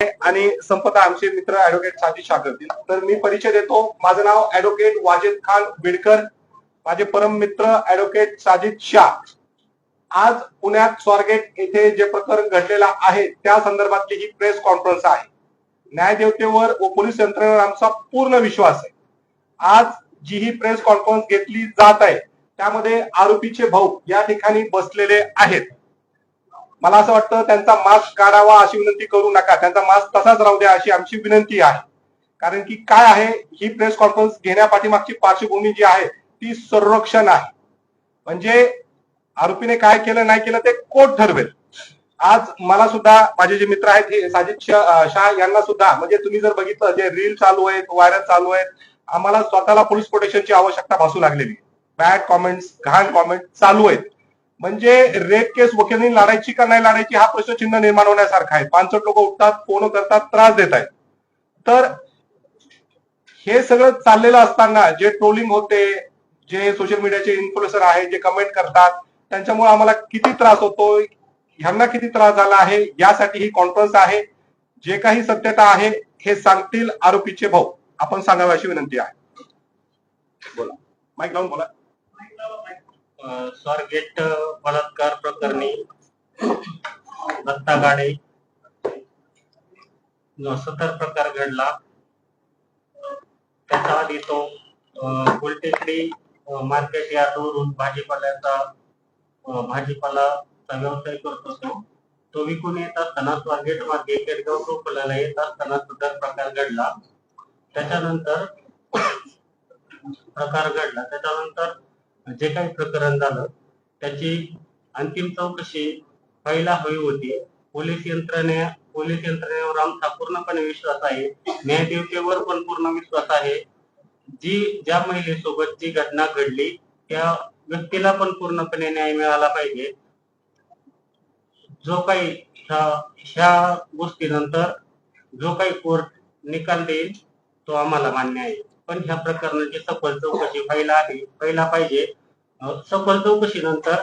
आणि संपता आमचे मित्र ऍडव्होकेट साजिद शाह तर मी परिचय देतो. माझं नाव ऍडव्होकेट वाजिद खान बिडकर माझे परम मित्र ऍडव्होकेट साजिद शाह. आज पुण्यात स्वारगेट येथे जे प्रकरण घडलेलं आहे त्या संदर्भातली ही प्रेस कॉन्फरन्स आहे. न्यायदेवतेवर व पोलीस यंत्रणेवर आमचा पूर्ण विश्वास आहे. आज जी ही प्रेस कॉन्फरन्स घेतली जात आहे त्यामध्ये आरोपीचे भाऊ या ठिकाणी बसलेले आहेत. मला असं वाटतं त्यांचा मास्क काढावा अशी विनंती करू नका. त्यांचा मास्क तसाच राहू द्या अशी आमची विनंती आहे. कारण की काय आहे ही प्रेस कॉन्फरन्स घेण्यापाठीमागची पार्श्वभूमी जी आहे ती संरक्षण आहे. म्हणजे आरोपीने काय केलं नाही केलं ते कोर्ट ठरवेल? आज मला सुद्धा माझे जे मित्र आहेत हे साजिद शाह यांना सुद्धा म्हणजे तुम्ही जर बघितलं जे रील चालू आहेत व्हायरल चालू आहेत आम्हाला स्वतःला पोलीस प्रोटेक्शनची आवश्यकता भासू लागलेली. बॅड कॉमेंट्स घाण कॉमेंट चालू आहेत. म्हणजे रेप केस वकिलांनी लढायची का नाही लढायची हा प्रश्न चिन्ह निर्माण होण्यासारखा आहे. पानसट लोक उठतात फोन करतात त्रास देत आहेत. तर हे सगळं चाललेलं असताना जे ट्रोलिंग होते जे सोशल मीडियाचे इन्फ्लुएन्सर आहे जे कमेंट करतात त्यांच्यामुळे आम्हाला किती त्रास होतो ह्यांना किती त्रास झाला आहे यासाठी ही कॉन्फरन्स आहे. जे काही सत्यता आहे हे सांगतील आरोपीचे भाऊ. आपण सांगावे अशी विनंती आहे. बोला. माईक लावून बोला. स्वारगेट बलात्कार प्रकरणी दत्ता गाडे जो सतर प्रकार घडला त्याच्या आधी तो अ, गुलटेकडी मार्केट यार्डवरून भाजीपाल्याचा भाजीपालाचा व्यवसाय करत होतो तो विकून येत असताना स्वारगेट मार्गे केडगाव टोपल्याला येत असताना सदर प्रकार घडला. त्याच्यानंतर प्रकार घडला. त्याच्यानंतर जे काही प्रकरण झालं त्याची अंतिम चौकशी व्हायला हवी होती. पोलीस यंत्रणे पोलीस यंत्रणेवर आमचा पूर्णपणे विश्वास आहे. न्यायदेवतेवर पण पूर्ण विश्वास आहे. जी ज्या महिलेसोबत जी घटना घडली त्या व्यक्तीला पण पूर्णपणे न्याय मिळाला पाहिजे. जो काही ह्या ह्या गोष्टीनंतर जो काही कोर्ट निकाल देईल तो आम्हाला मान्य आहे. पण ह्या प्रकरणाची सखोल चौकशी व्हायला हवी व्हायला पाहिजे. सखोल चौकशीनंतर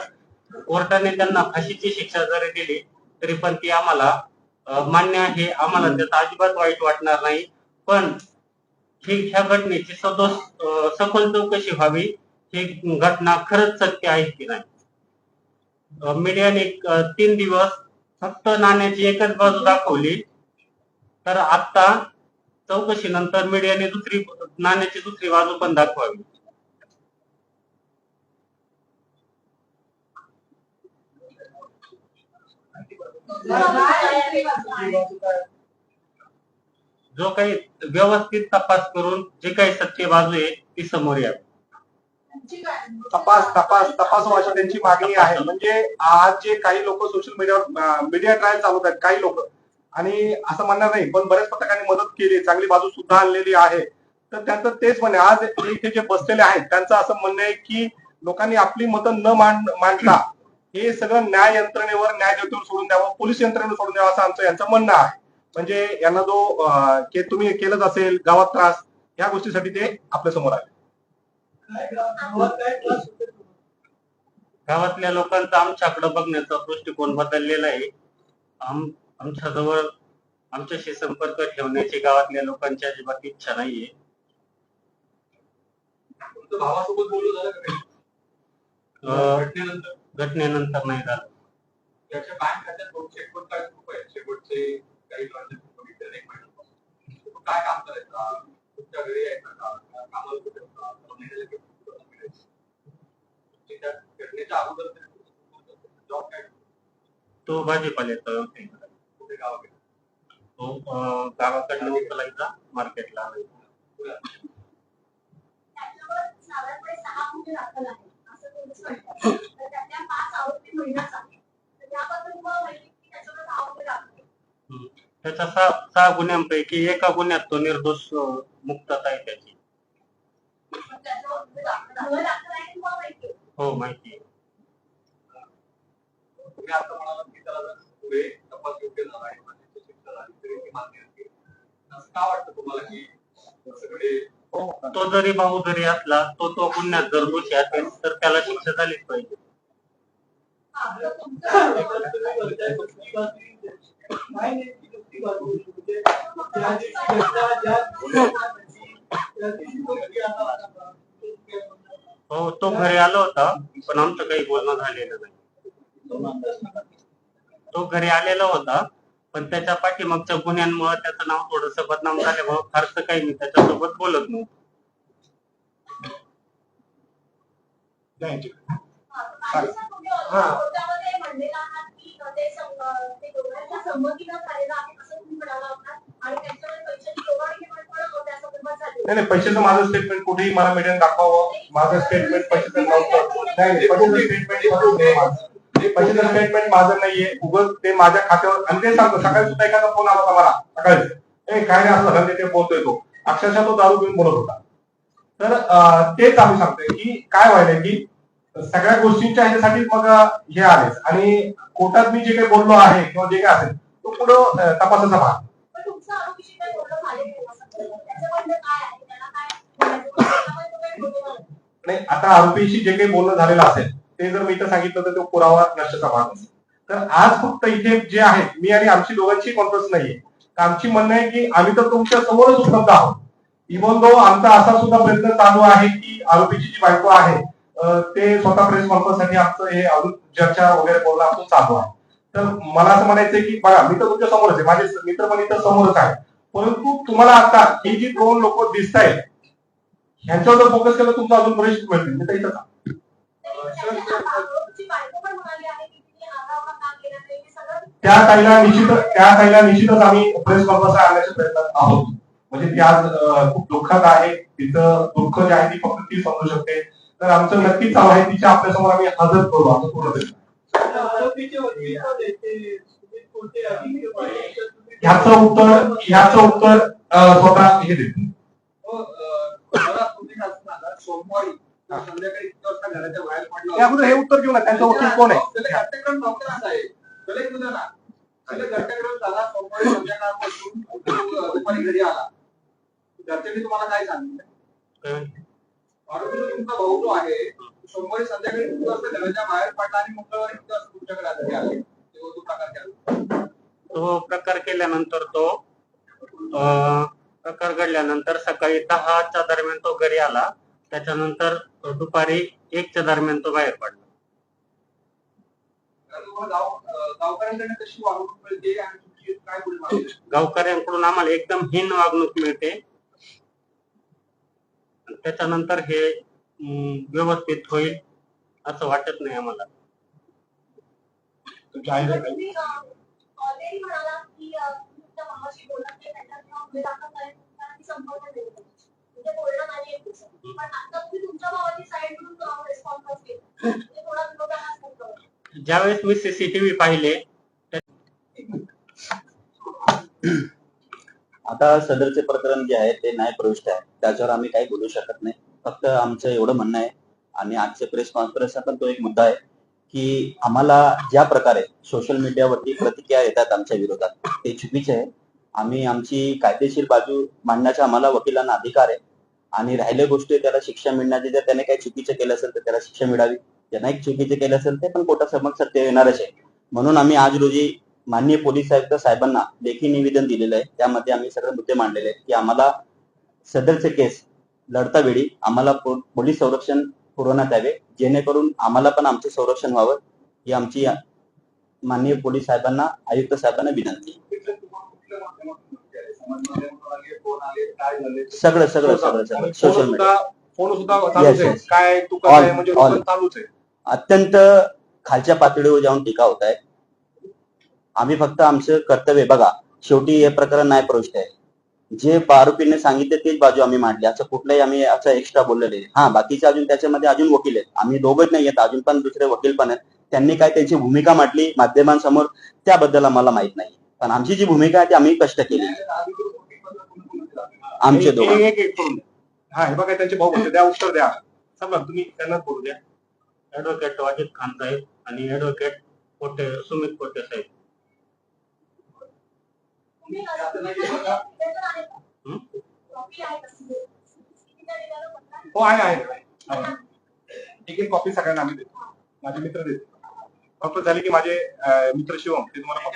कोर्टाने त्यांना फाशीची शिक्षा जरी दिली तरी पण ती आम्हाला मान्य आहे. आम्हाला त्याचा अजिबात वाईट वाटणार नाही. पण ही ह्या घटनेची सदोष सखोल चौकशी व्हावी ही घटना खरंच सत्य आहे की नाही? मीडियाने तीन दिवस फक्त नाण्याची एकच बाजू दाखवली. तर आता चौकशीनंतर मीडियाने दुसरी नाण्याची दुसरी बाजू पण दाखवावी. जो काही व्यवस्थित तपास करून जे काही सत्य बाजू आहे ती समोर यावी. तपास तपास तपास अशी त्यांची मागणी आहे. म्हणजे आज जे काही लोक सोशल मीडियावर मीडिया ट्रायल चालवत आहेत काही लोक आणि असं म्हणणार नाही पण बऱ्याच पथकांनी मदत केली चांगली बाजू सुद्धा आणलेली आहे. तर त्यांचं तेच म्हणे आज इथे जे बसलेले आहेत त्यांचं असं म्हणणं आहे की लोकांनी आपली मतं न मांड मांडता हे सगळं न्याय यंत्रणेवर न्यायदेवतेवर सोडून द्यावं पोलीस यंत्रणेवर सोडून द्यावं असं आमचं यांचं म्हणणं आहे. म्हणजे यांना जो के तुम्ही केलंच असेल गावात त्रास या गोष्टीसाठी ते आपल्यासमोर आले. गावातल्या लोकांचा आमच्याकडे बघण्याचा दृष्टिकोन बदललेला आहे. आमच्याजवळ आमच्याशी संपर्क ठेवण्याची गावातल्या लोकांची अजिबात इच्छा नाहीये तुमचं भावासोबत बोलणं झालं का नाही? अं, घटनेनंतर घटनेनंतर नाही झालं त्याच्या बँक खात्यात दोनशे एकोणचाळीस रुपये शेवटचे काही ट्रान्झॅक्शन बघितले नाही महिन्यापासून. तुम्ही काय काम करायचा तुमच्या घरी यायचा का का कामाला कुठे होता? का महिन्याला किती पगार मिळायचा? तुमची त्या घटनेच्या अगोदर जॉब काय तो भाजीपाल्याचा व्यवसाय. कुठे गावाकडे तो अं, गावाकडनं उचलायचा मार्केटला की. त्याच्या सहा सहा गुन्ह्यांपैकी एका गुन्ह्यात तो निर्दोष मुक्तता आहे त्याची. हे माहिती आहे. हो तपास योग्य झाला आहे फाशीची शिक्षा झाली मान्य असते असं का वाटतं तुम्हाला की सगळे तो जरी भाऊ जरी असला तो तो गुन्ह्यात जर दोषी असेल तर त्याला शिक्षा झालीच पाहिजे. हो तो घरी आला होता पण आमचं काही बोलणं झालेलं नाही. तो घरी आलेला होता पण त्याच्या पाठीमागच्या गुन्ह्यांमुळे त्याचं नाव थोडस बदनाम झाल्यामुळे फारसं काही मी त्याच्यासोबत बोलत. हा, नाही नाही पैशाचं माझं स्टेटमेंट कुठेही मला मीडियाने दाखवावं. माझं स्टेटमेंट पैशाचं नव्हतं. नाही नाही पैशाचं स्टेटमेंट हे पैशाचं स्टेटमेंट माझं नाहीये. उगच ते माझ्या खात्यावर आणि ते सांगतो. सकाळी सुद्धा एखादा फोन आला होता मला. सकाळी. ए काय नाही असं झालं ते बोलतोय तो. अक्षरशः तो दारू घेऊन बोलत होता. तर तेच आम्ही सांगतोय की काय व्हायलंय की सगळ्या गोष्टींच्या ह्याच्यासाठी मग हे आलेच आणि कोर्टात मी जे काही बोललो आहे किंवा जे काही असेल तो पुढं तपासाचा भाग. काय काय. नाही आता आरोपीशी जे काही बोलणं झालेलं असेल ते जर मी इथं सांगितलं तर तो पुरावा नष्टचा भाग असेल तर आज फक्त इथे जे आहेत मी आणि आमची दोघांची कॉन्फरन्स नाहीये. तर आमची म्हणणं आहे की आम्ही तर तुमच्या समोरच उपलब्ध आहोत. इव्हन दो आमचा असा सुद्धा प्रयत्न चालू आहे की आरोपीची जी बायको आहे ते स्वतः प्रेस कॉन्फरन्ससाठी आमचं हे अजून चर्चा वगैरे बोलणं आमचं चालू आहे. तर मला असं म्हणायचं की बघा मी तर तुमच्या समोरच आहे. माझे मित्र पण इथं समोरच आहे परंतु तुम्हाला आता ही जी दोन लोक दिसत आहेत ह्यांच्यावर जर फोकस केलं तुमचा अजून बरेच मिळतील. मी तर इथं त्या ताईला निश्चित त्या ताईला निश्चितच आम्ही प्रेस कॉन्फरन्स आणण्याच्या प्रयत्नात आहोत. म्हणजे ती आज खूप दुःखात आहे. तिचं दुःख जे आहे ती फक्त ती समजू शकते. तर आमचं नक्कीच चालू आहे. तिच्या आपल्यासमोर आम्ही हजर करू. आमचं पूर्ण प्रयत्न आरोपीचे उत्तर ह्याच उत्तर स्वतः हे देते सोमवारी हे. अगोदर हे उत्तर घेऊ ना त्यांचा वकील कोण आहे? आहे सोमवारी संध्याकाळपासून तो दुपारी घरी आला. घरच्यांनी तुम्हाला काय सांगितलं? काय- आरोपी जो तुमचा भाऊ जो आहे सोमवारी संध्याकाळी किती वाजता घराच्या बाहेर पडला आणि मंगळवारी किती वाजता तुमच्याकडे घरी आले तो प्रकार केला. तो प्रकार केल्यानंतर तो प्रकार घडल्यानंतर सकाळी दहाच्या दरम्यान तो घरी आला. त्याच्यानंतर दुपारी एकच्या दरम्यान तो बाहेर पडला? गावकऱ्यांकडून आम्हाला एकदम हीन वागणूक मिळते. त्याच्यानंतर हे व्यवस्थित होईल असं वाटत नाही आम्हाला. की ज्यावेळेस मी सीसीटीव्ही पाहिले आता सदरचे प्रकरण जे आहे ते न्याय प्रविष्ट आहे. त्याच्यावर आम्ही काही बोलू शकत नाही. फक्त आमचं एवढं म्हणणं आहे आणि आजचे प्रेस कॉन्फरन्सचा पण तो एक मुद्दा आहे की आम्हाला ज्या प्रकारे सोशल मीडियावरती प्रतिक्रिया येतात आमच्या विरोधात ते चुकीचे आहे. आम्ही आमची कायदेशीर बाजू मांडण्याचा आम्हाला वकिलांना अधिकार आहे. आणि राहिल्या गोष्टी त्याला शिक्षा मिळण्याची जर त्याने काही चुकीचं केलं असेल तर त्याला शिक्षा मिळावी. ज्यांना एक चुकीचे केलं असेल ते पण कोर्टासमोर सत्य येणारच आहे म्हणून आम्ही आज रोजी माननीय पोलीस आयुक्त साहेबांना लेखी निवेदन दिलेलं आहे. त्यामध्ये आम्ही सगळे मुद्दे मांडलेले आहेत की आम्हाला सदरचे केस लढता वेळी आम्हाला पोलीस संरक्षण पुरवण्यात यावे. जेणेकरून आम्हाला पण आमचे संरक्षण व्हावं. ही आमची माननीय पोलीस साहेबांना आयुक्त साहेबांना विनंती सगळं सगळं सगळं सगळं. सोशल मीडिया फोन सुद्धा चालूच आहे. काय तू म्हणजे. चालूच आहे. अत्यंत खालच्या पातळीवर जाऊन टीका होत आहे. आम्ही फक्त आमचं कर्तव्य बघा शेवटी हे प्रकरण नाही प्रविष्ट आहे. जे आरोपीने सांगितले तेच बाजू आम्ही मांडली. असं कुठलाही आम्ही असं एक्स्ट्रा बोललेले नाही. हा बाकीचे अजून त्याच्यामध्ये अजून वकील आहेत. आम्ही दोघंच नाही आहेत. अजून पण दुसरे वकील पण आहेत. त्यांनी काय त्यांची भूमिका मांडली माध्यमांसमोर त्याबद्दल आम्हाला माहीत नाही. पण आमची जी भूमिका आहे ती आम्ही कष्ट केली? आमचे एक- दोघं एक एक करून द्या हा हे बघा त्यांचे भाऊ बोलते द्या उत्तर द्या समजा तुम्ही त्यांनाच बोलू द्या ऍडव्होकेट वाजिद खान साहेब आणि ऍडव्होकेट पोटे सुमित पोटे साहेब? हं? हो आहे आहे आहे. एक एक कॉपी सगळ्यांना आम्ही देतो माझे मित्र देतो कॉन्फरन्स झाली की माझे मित्र शिवम ते तुम्हाला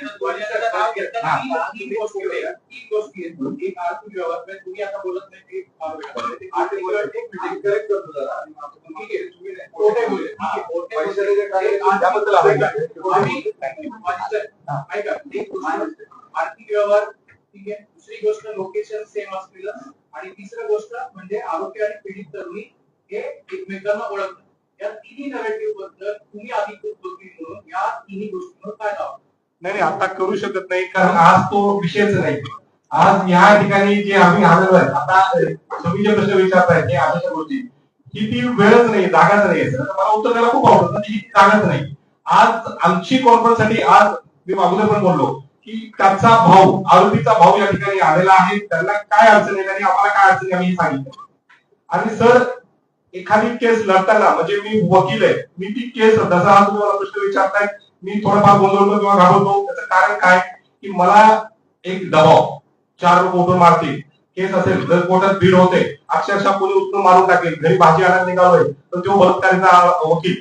आर्थिक व्यवहार तुम्ही आता बोलत नाही की आर्थिक व्यवहार एक meeting correct करतो जरा. ठीक आहे. हा, दुसरी गोष्ट लोकेशन सेम असलेलं. आणि तिसरी गोष्ट म्हणजे आरोपी आणि पीडित तरुणी हे एकमेकांना ओळखतात. या तिन्ही नरेटिव्हबद्दल तुम्ही अधिकृत वकील म्हणून या तिन्ही गोष्टींवर काय लावा नाही नाही आता करू शकत नाही कारण आज तो विषयच नाही. आज या ठिकाणी जे आम्ही हजर आहे आता तुम्ही जे प्रश्न विचारताय ते अशा गोष्टी. की ती वेळच नाही जागाच नाही. मला उत्तर द्यायला खूप आवडतं पण ही जागाच नाही. आज आमची कॉन्फरन्ससाठी आज मी अगोदर पण बोललो की त्याचा भाऊ आरोपीचा भाऊ या ठिकाणी आलेला आहे त्यांना काय अडचण आहे आणि आम्हाला काय अडचण आम्ही सांगितलं. आणि सर एखादी केस लढताना म्हणजे मी वकील आहे मी ती केस जसा हा तुम्ही मला प्रश्न विचारताय मी थोडाफार गोंधळतो किंवा घाबरतो त्याचं कारण काय? की मला एक दबाव चार लोक उठून मारतील केस असेल जर कोर्टात भीड होते अक्षरशः कोणी उत्तम मारून टाकेल घरी भाजी आणायला निघालोय तर तो बलात्कारीचा वकील.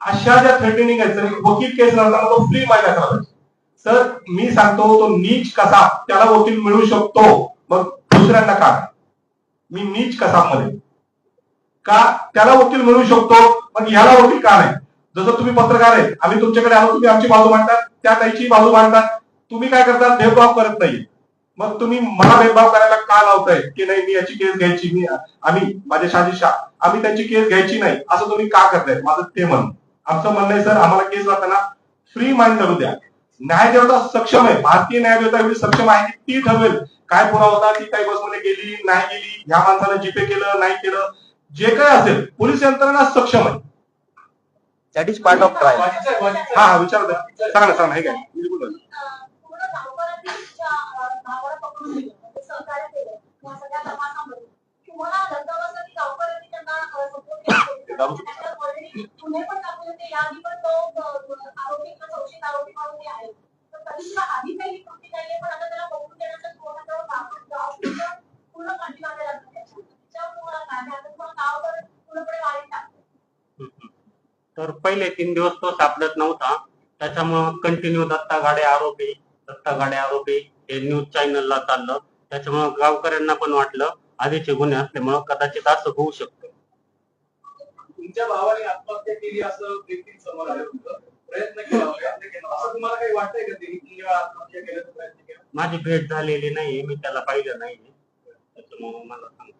अशा ज्या थ्रेटनिंग आहेत वकील केस लढताना तो फ्री माइंड करावा सर मी सांगतो तो नीच कसा त्याला वकील मिळू शकतो मग दुसऱ्यांना का? मी नीच कसा मध्ये का त्याला वकील मिळू शकतो पण याला वकील का नाही? जसं तुम्ही पत्रकार आहे आम्ही तुमच्याकडे आलो तुम्ही आमची बाजू मांडतात त्या त्याची बाजू मांडतात. तुम्ही काय करतात भेदभाव करत नाही. मग तुम्ही मला भेदभाव करायला का लावताय? की नाही मी याची केस घ्यायची मी आम्ही माझ्या शाजी शाह आम्ही त्यांची केस घ्यायची नाही असं तुम्ही का करताय? माझं ते म्हणणं. आमचं म्हणणं आहे सर आम्हाला केस लावताना फ्री माइंड करू द्या. न्यायदेवता सक्षम आहे. भारतीय न्यायदेवता एवढी सक्षम आहे की ती ठरवेल. काय पुरावा होता ती काही बसमध्ये गेली नाही गेली ह्या माणसानं जीपे केलं नाही केलं जे काय असेल पोलीस यंत्रणा सक्षम आहे. That is part of trial हा आहे. हा विचार द्या. सांगा ना सांगा हे काय? बिलकुल तर पहिले तीन दिवस तो सापडत नव्हता. त्याच्यामुळं कंटिन्यू दत्ता गाडे आरोपी दत्ता गाडे आरोपी हे न्यूज चॅनलला चाललं. त्याच्यामुळं गावकऱ्यांना पण वाटलं आधीचे गुन्हे असल्यामुळं कदाचित असं होऊ शकतं. तुमच्या भावाने आत्महत्या केली असं देखील समोर आलं होतं. प्रयत्न केला असं तुम्हाला काही वाटतंय का त्यांनी आत्महत्या केल्याचा प्रयत्न केला? माझी भेट झालेली नाहीये मी त्याला पाहिलं नाही. त्याच्यामुळं मला सांगते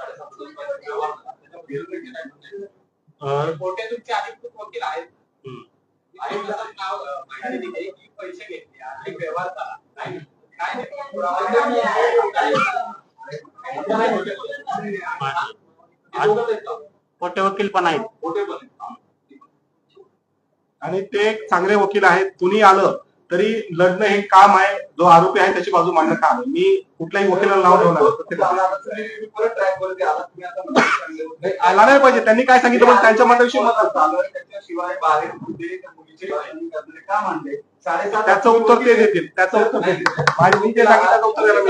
सुन- तुमचे वकील आहेत पैसे व्यवहार मोठे वकील पण आहेत पण आहेत. आणि ते एक चांगले वकील आहेत कुणी आलं तरी लढणं हे काम आहे जो आरोपी आहे त्याची बाजू मांडणं काम आहे. मी कुठल्याही वकिलाला नाव ठेवणार आला. नाही, पाहिजे. त्यांनी काय सांगितलं पण त्यांच्या मताविषयी मत असतं. बाहेर त्याचं उत्तर ते देतील. त्याचं उत्तर ते देतील. मी ते सांगितलं उत्तर द्यायला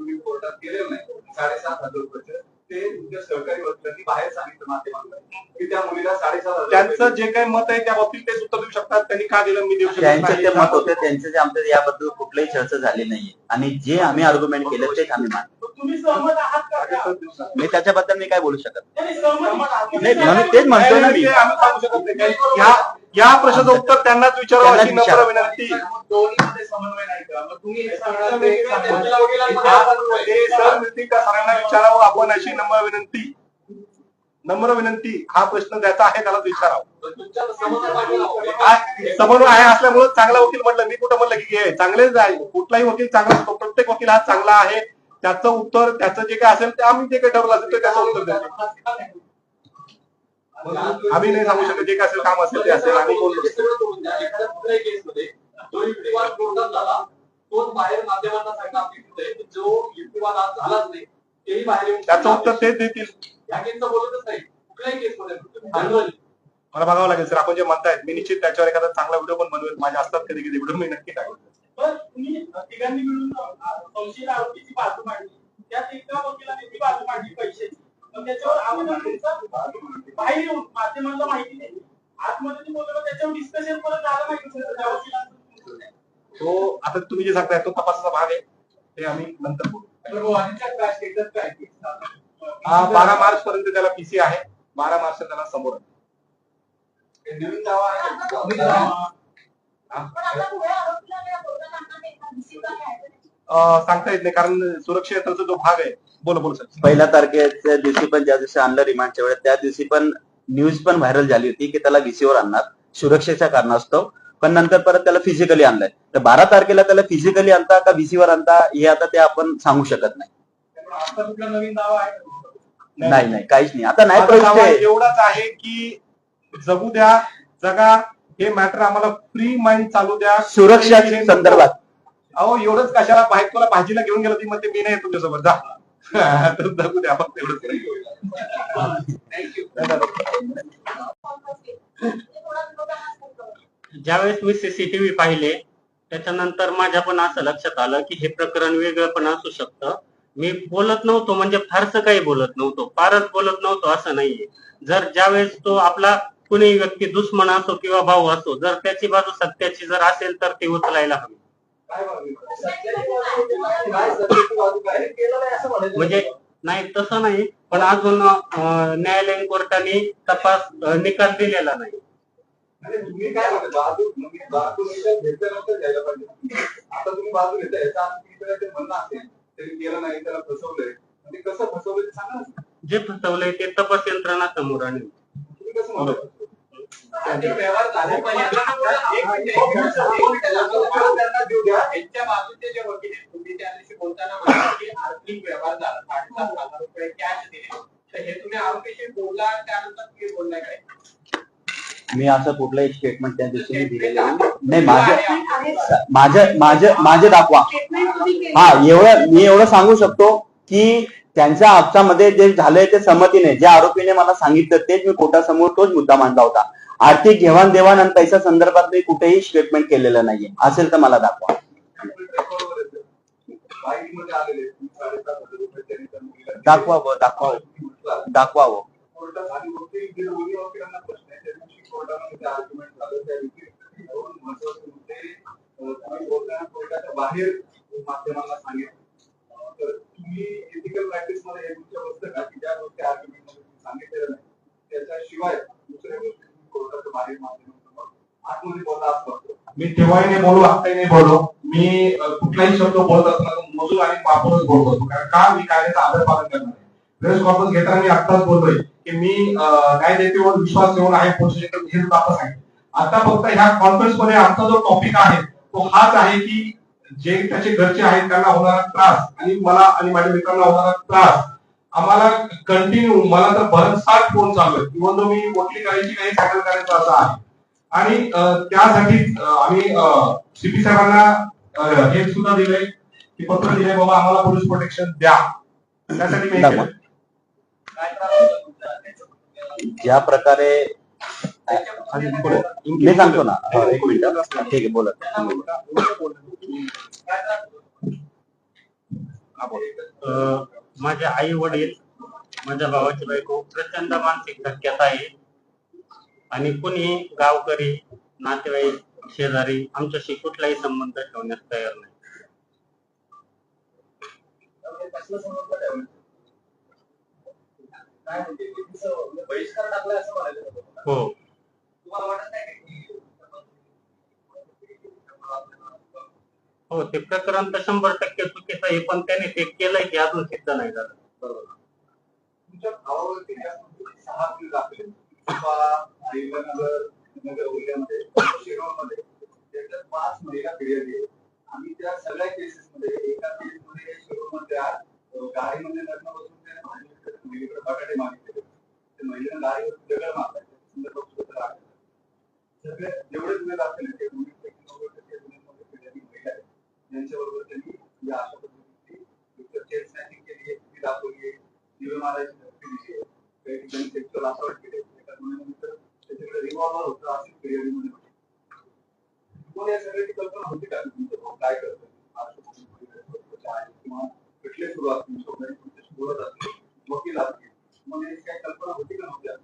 मी साडेसात हजार रुपयाचं. ते तुमच्या सहकारी वकिलांनी बाहेर सांगितलं माध्यमांना की त्या मुलीला साडेसात हजार त्यांचं जे काही मत आहे त्या बाबतीत तेच उत्तर देऊ शकतात. त्यांनी का दिलं मी देऊ शकत त्यांचे नाही. ते मत होते त्यांचे जे आमचे याबद्दल कुठलीही चर्चा झाली नाहीये. आणि जे आम्ही आर्ग्युमेंट केले तेच आम्ही मानतो. तुम्ही सहमत आहात का? त्या? मी त्याच्याबद्दल मी काय बोलू शकत नाही, सहमत आहात. नाही म्हणून तेच म्हणतो ना मी. ते आम्ही सांगू शकत नाही. कारण या या प्रश्नाचं उत्तर त्यांनाच विचारावं अशी त्यांनाच नम्र विचारा. विनंती. दोन्हीमध्ये समन्वय नाही का? मग तुम्ही हे सांगणार ते ते सांगणार. वकिलांमध्ये ते सर मिळतील का? सरांना विचारावं आपण अशी नम्र विनंती. नम्र विनंती. हा प्रश्न द्यायचा आहे त्याला विचारावं. समन्वय आहे असल्यामुळे चांगला वकील म्हटलं मी कुठं म्हणलं की हे चांगलेच आहे. कुठलाही वकील चांगला असतो प्रत्येक वकील हा चांगला आहे. त्याचं उत्तर त्याचं जे काय असेल ते आम्ही जे काही ठरवलं असेल ते त्याचं उत्तर द्यायचं आम्ही नाही सांगू शकत. जे काय असेल काम असेल ते असेल. आम्ही बोललो एखाद्या युक्तिवाद बाहेर माध्यमांना सांगणं जो युक्तिवाद आज झालाच नाही. तेही बाहेर येऊन त्याचं उत्तर ते देतील. या केसचं बोलतच नाही. कुठल्याही केसमध्ये जनरली मला बघावं लागेल सर. आपण जे म्हणतायत मी निश्चित त्याच्यावर एखादा चांगला व्हिडिओ पण बनवेल. माझे असतात कधी कधी व्हिडिओ मी नक्की टाकेल पण तुम्ही तिघांनी मिळून संशयित आरोपीची बाजू मांडली. त्यात एका वकिलाने ती बाजू मांडली पैशाची. पण त्याच्यावर अगोदर तुमचं बाहेर येऊन माध्यमांना माहिती नाही. आतमध्ये जे बोललो त्याच्यावर डिस्कशन परत झालं नाही. त्या वकिलांचं तो आता तुम्ही जे सांगताय तो तपासाचा भाग आहे. ते आम्ही नंतर बोलू. हा बारा मार्च पर्यंत त्याला पीसी आहे. बारा मार्च त्याला समोर. नवीन दावा सांगता येत नाही कारण सुरक्षेचा जो भाग आहे बोल बोल सर. पहिल्या तारखेच्या दिवशी पण ज्या दिवशी आणलं रिमांडच्या वेळेस त्या दिवशी पण न्यूज पण व्हायरल झाली होती की त्याला व्हीसीवर आणणार. सुरक्षेच्या कारणास्तव पण नंतर परत त्याला फिजिकली आणलंय. तर बारा तारखेला त्याला फिजिकली आणता का व्हीसीवर आणता हे आता ते आपण सांगू शकत नाही. नाही नाही काहीच नाही. आता नाही नाव आहे एवढाच आहे की जगू द्या जगा हे मॅटर आम्हाला फ्री माइंड चालू द्या. सुरक्षा संदर्भात. अहो एवढंच कशाला बाहेर तुला भाजीला घेऊन गेलो ती म्हणते मी नाही येत तुमच्यासोबत जा. तर जगू द्या फक्त एवढंच थँक्यू ज्यावेळेस मी सीसीटीव्ही पाहिले त्याच्यानंतर माझ्या पण असं लक्षात आलं की हे प्रकरण वेगळं पण असू शकतं. मी बोलत नव्हतो म्हणजे फारसं काही बोलत नव्हतो. फारच बोलत नव्हतो असं नाहीये. जर ज्यावेळेस तो आपला कुणी व्यक्ती दुश्मन असो किंवा भाऊ असो जर त्याची बाजू सत्याची जर असेल तर ती उचलायला हवी. म्हणजे नाही तसं नाही. पण अजून न्यायालयीन कोर्टाने तपास निकाल दिलेला नाही. तुम्ही काय म्हणता बाजू म्हणजे बाजू निकाल घेतल्यानंतर घ्यायला पाहिजे. आता तुम्ही बाजू घेताय याचा तुम्ही ते म्हणणं असेल तरी केलं नाही त्याला फसवलंय. म्हणजे कसं फसवलंय ते सांगा. जे फसवलंय ते तपास यंत्रणा समोर आणेल तुम्ही कसं म्हणता? ते व्यवहार झाले बाजूचे जे वकील तुम्ही त्या दिवशी बोलताना की आर्थिक व्यवहार झाला. साडेसात हजार रुपये कॅश दिले. तर हे तुम्ही आरोपीशी बोलला त्यानंतर तुम्ही बोललाय काय? मी असं कुठलंही स्टेटमेंट त्या दिवशी मी दिलेलं नाही. माझं माझं माझं माझे दाखवा. हा एवढं मी एवढं सांगू शकतो की त्यांच्या आपसामध्ये जे झालंय ते संमतीने ज्या आरोपीने मला सांगितलं तेच मी कोर्टासमोर तोच मुद्दा मांडला होता. आर्थिक घेवाण देवाण आणि पैसा संदर्भात मी कुठेही स्टेटमेंट केलेलं नाहीये. असेल तर मला दाखवा दाखवा दाखवा. दाखवावं दाखवावं. दाखवावं. कोर्टामध्ये आर्ग्युमेंट झालं त्या व्यतिरिक्त दोन महत्त्वाचे मुद्दे तुम्ही बोलताना कोर्टाच्या बाहेर माध्यमांना सांगितलं तर तुम्ही एथिकल प्रॅक्टिसमध्ये हे तुमच्या की ज्या गोष्टी आर्ग्युमेंटमध्ये तुम्ही नाही त्याच्याशिवाय दुसऱ्या गोष्टी तुम्ही कोर्टाच्या बाहेर माध्यमांसमोर आतमध्ये बोलला असतो मी तेव्हाही नाही बोलू आताही नाही बोललो. मी कुठलाही शब्द बोलत असताना मजूर आणि वापरच बोलत असतो कारण का मी कायद्याचा आदर पालन करणार प्रेस कॉन्फरन्स घेताना मी आत्ताच बोलतोय की मी अ, न्यायदेतेवर विश्वास ठेवून आहे हे सुद्धा आता सांगितलं. आता फक्त ह्या कॉन्फरन्समध्ये आमचा जो टॉपिक आहे तो हाच आहे की जे त्याचे घरचे आहेत त्यांना होणारा त्रास आणि मला आणि माझ्या मित्रांना होणारा त्रास आम्हाला कंटिन्यू मला तर भरमसाठ फोन चालू आहे इव्हन मी वकील करायची नाही सॅटल करायचं असं आहे. आणि त्यासाठी आम्ही सीपी साहेबांना हे सुद्धा दिलंय की पत्र दिलंय बाबा आम्हाला पोलीस प्रोटेक्शन द्या. त्यासाठी मी ज्या प्रकारे मी सांगतो ना. एक मिनिट. ठीक आहे बोला. अं, माझे आई वडील माझ्या भावाची बायको प्रचंड मानसिक धक्क्यात आहे. आणि कुणी गावकरी नातेवाईक शेजारी आमच्याशी कुठलाही संबंध ठेवण्यास तयार नाही त्यामुळे कसलं समजलं त्यावेळी? काय म्हणजे नेहमीचं बहिष्कार टाकलाय असं म्हणायचं? हो तुम्हाला वाटत नाही हो ते प्रकरण तर शंभर टक्के चुकीचं आहे पण त्याने ते केलंय की अजून सिद्ध नाही झालं बरोबर. तुमच्या भावावरती यापूर्वी सहा बिल दाखले कुपा, अहिल्यानगर, नगर उल्ह्यामध्ये, शिरोळमध्ये त्याच्यात पाच महिला फिर्याद आहे आम्ही त्या सगळ्या केसेस मध्ये एका गाडी मध्ये लग्न बसून ते महिलेकडे बटाटे मागितले ते महिलेनं गाडी वेगळं मागायचं सुंदर पक्षी राहायचं सगळे जेवढे जुने दाखले ते महिला आहेत त्यांच्याबरोबर त्यांनी या अशा पद्धतीची पिक्चर चेन स्नॅचिंग केली आहे ती दाखवली आहे दिवे मारायची धमकी दिली आहे काही ठिकाणी सेक्शुअल असॉल्ट केले एका गुन्ह्यानंतर त्याच्याकडे रिव्हॉल्वर होतं अशी फिर्यादी मध्ये तुम्हाला या सगळ्याची कल्पना होती का तुमचं काय करतं महाराष्ट्र पोलीस किंवा कुठले सुरू असतील शोधण्याची तुमच्याशी बोलत असतील. वकील असतील. तुम्हाला याची काही कल्पना होती का नव्हत्या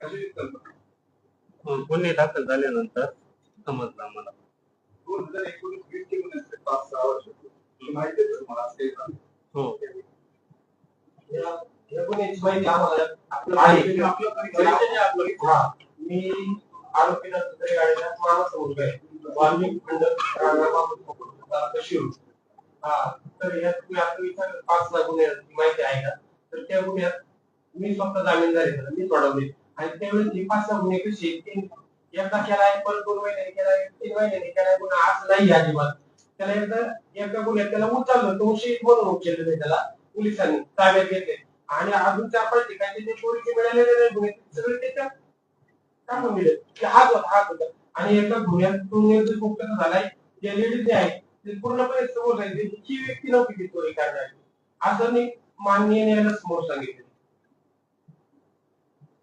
कशाची कल्पना? अं, गुन्हे दाखल झाल्यानंतर समजलं आम्हाला. दोन हजार एकोणीस वीस चे गुन्हे असते पाच सहा वर्ष माहिती आहे का तुम्हाला? असं काही झालं? हो. या- या गुन्ह्याची माहिती आम्हाला आहे. आपलं हा. मी आरोपीला तरी गाडीला माणूस मुलगा आहे वाल्मिक खंड राणाबाबत शिव हा तर यात तुम्ही आता विचार पाच सहा गुन्हे माहिती आहे का? तर त्या गुन्ह्यात मी स्वतः जामीनदार आहे मी सोडवले. आणि त्यावेळेस हे पाच सहा गुन्हे कसे तीन एकदा केलाय परत दोन महिन्याने केलाय तीन महिन्याने केलाय गुन्हा आज नाही अजिबात. त्याला एकदा एका गुन्ह्यात त्याला उचललं तो शहीद म्हणून उचललं नाही त्याला पोलिसांनी ताब्यात घेतले. आणि अजून चार पाच ठिकाणी ते चोरीचे मिळालेले नाही गुन्हे सगळे त्याच्यात टाकून दिले. की हाच होता हाच होता. आणि एका गुन्ह्यात निर्दोष मुक्त झालाय जे लेडीज आहे ते पूर्णपणे समोर सांगितले ही व्यक्ती नव्हती ती चोरी करणारी असं मी माननीय न्यायालयाला समोर सांगितले.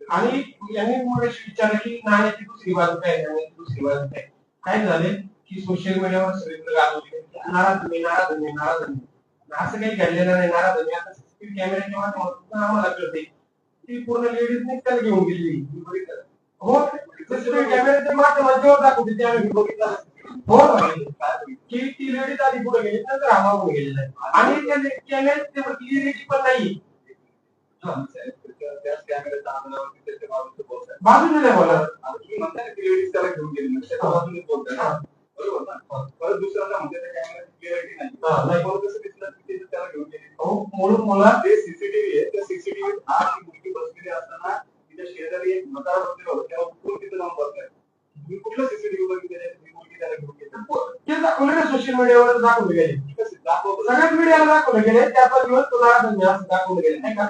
आणि यांनी मला विचारलं की नाण्याची दुसरी बाजू काय? आहे, नाण्याची दुसरी बाजू काय? आहे. काय झाले? की सोशल मीडियावर सगळीकडे गाजवले नाराज तुम्ही नाराज तुम्ही नाराज तुम्ही असं काही घडलेलं नाही नाराज तुम्ही आता सीसीटीव्ही कॅमेऱ्याच्या माध्यमातून आम्हाला कळते ती पूर्ण लेडीजने त्याला घेऊन गेली हो माध्यमात जेव्हा दाखवते ते बघितलं हो की ती लेडीज आधी पुढे गेली नंतर हा मागून गेलेला आहे. आणि त्या कॅमेऱ्यात ती पण नाही त्याच बाजूने नाही बोला आता तुम्ही म्हणताय लेडीज त्याला घेऊन गेली बाजूने बोलताय ना बरोबर ना परत म्हणते त्या कॅमेऱ्याची क्लिअरिटी नाही. कसं दिसलं की त्याला घेऊन गेली हो म्हणून मला ते सीसीटीव्ही आहे त्या सीसीटीव्ही आज मुलगी बसलेली असताना तिच्या शेजारी एक मतार बसलेला होता तेव्हा कुठून तिथं जाऊन बसलाय तुम्ही कुठलं सीसीटीव्ही बघितलं ही मुलगी त्याला घेऊन गेली. ते दाखवले ना सोशल मीडियावर दाखवले गेले. सगळ्याच मीडियाला दाखवले गेले. त्याचा दिवस तो नाराज दाखवले गेले नाही का?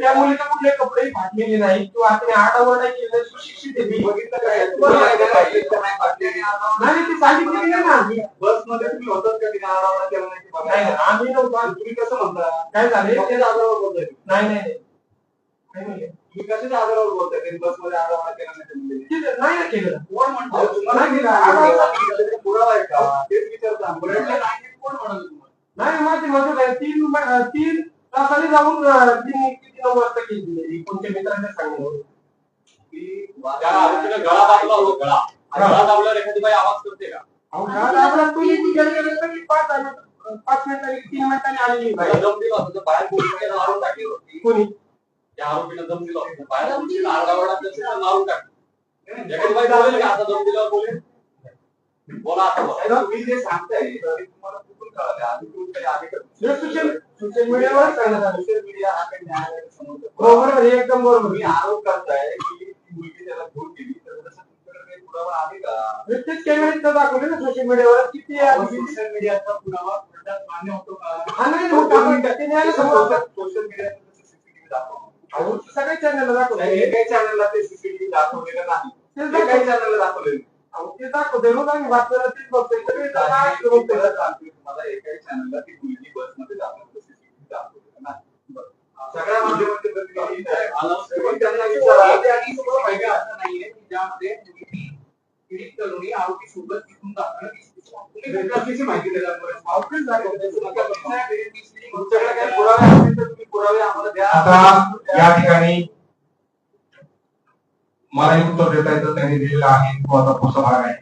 त्या मुलीचे कुठले कपडे फाटलेले नाही. किंवा तिने आडावडा केलं सुशिक्षित आहे ती. बघितलं काय? नाही. नाही ती सांगितलेली नाही ना. बसमध्ये तुम्ही होतात का? तिने आरामात केला नाही नाही? नाही, आम्ही नव्हतो. तुम्ही कसं म्हणता? काय झाले? नाही नाही नाही. नाही नाही. तुम्ही कशाच्या आधारावर बोलताय त्यांनी बसमध्ये केला नाही केलं- नाही ना केलं कोण म्हणतो तुम्हाला केलं. पुरावा आहे का तेच विचारता बुलेटला नाही कोण म्हणाल नाही माझी मदत आहे तीन तीन तासाने जाऊन तीन किती नऊ वाजता केली कोणत्या मित्राच्या सांगितलं की गळा दाबला गळा गळा दाबल्यावर एखादी बाई आवाज करते का अहो, घरात तुम्ही गेले पाच पाच मिनिटांनी तीन मिनिटांनी आलेली बाई. त्याला बाहेर कोणी त्या आरोपीने दम दिला. होता बाहेर आरडाओरडा केला, मारून टाकली. एखादी बाई बोलेल का आता दम बोलेल. बोला आता बोला. साहेब, तुम्ही जे सांगताय तुम्हाला कुठून कळालं? आधी तुम्ही काही आधी सोशल सोशल मीडियावर सोशल मीडिया हा काही हो बरोबर एकदम बरोबर तुम्ही आरोप करताय की मुलगी त्याला घेऊन गेली तर तसं तुमच्याकडे पुरावा आहे का? दाखवले ना सोशल मीडियावर किती सोशल मीडियाचा पुरावा मान्य होतो का? हा नाही होत ते. सोशल मीडियाचं सीसीटीव्ही दाखवा अहो, सगळ्या चॅनलला दाखवले नाही, काही चॅनलला ते सीसीटीव्ही दाखवलेलं नाही ते काही दाखवले. चॅनलला दाखवलेलं नाही. अहो, ते दाखवते रोज आम्ही बातम्याला तेच बघतोय सगळे बघतोय. सांगतोय तुम्हाला एकाही चॅनलला ती मुलगी बसमध्ये दाखवलं सीसीटीव्ही दाखवलेलं नाही. सगळ्या माध्यमांचे प्रतिनिधी. तुम्ही त्यांना विचारा आणि तुम्हाला माहिती आहे, असं नाहीये की ज्यामध्ये मुलगी पीडित तरुणी आरोपी सोबत तिथून दाखल तुम्ही माहिती देणार बरं? अवघड झालं. तुमच्याकडे काही पुरावे असतील तर तुम्ही पुरावे आम्हाला द्या आता या ठिकाणी मलाही उत्तर देता येतं त्यांनी दिलेलं आहे. तो आता पुढचा भाग आहे.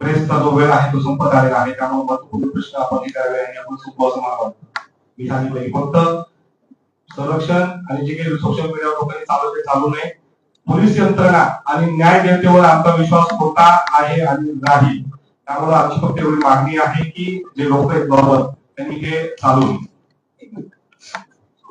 प्रेसचा जो वेळ आहे तो संपत आलेला आहे. त्यामुळे महत्त्वपूर्ण प्रश्न आपण एका वेळाने आपण सोपं असं मला वाटतं मी सांगितलं फक्त संरक्षण आणि जे काही सोशल मीडियावर लोकांनी चालू ते चालू नये. पोलीस यंत्रणा आणि न्याय देवतेवर आमचा विश्वास होता आहे आणि राहील त्यामुळे आमची फक्त एवढी मागणी आहे की जे लोक आहेत बरोबर त्यांनी हे चालू नये